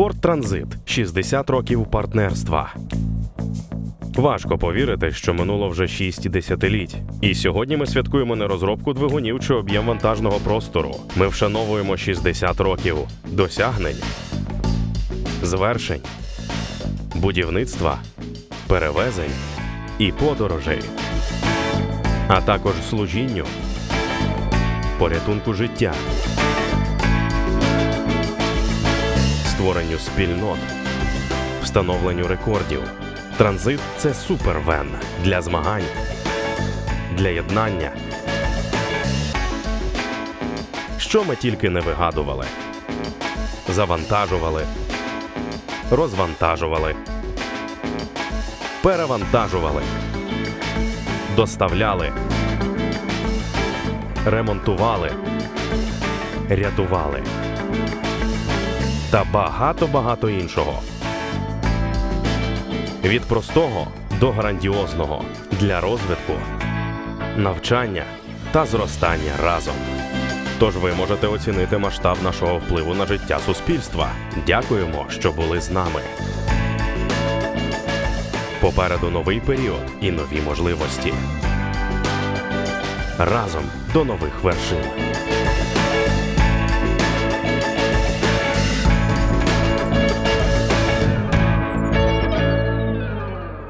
Ford Transit 60 років партнерства. Важко повірити, що минуло вже 6 десятиліть. І сьогодні ми святкуємо не розробку двигунів чи об'єм вантажного простору. Ми вшановуємо 60 років досягнень, звершень, будівництва, перевезень і подорожей, а також служінню, порятунку життя, створенню спільнот, встановленню рекордів. Транзит це супервен для змагань, для єднання. Що ми тільки не вигадували, завантажували, розвантажували, перевантажували, доставляли, ремонтували, рятували та багато-багато іншого. Від простого до грандіозного для розвитку, навчання та зростання разом. Тож ви можете оцінити масштаб нашого впливу на життя суспільства. Дякуємо, що були з нами. Попереду новий період і нові можливості. Разом до нових вершин.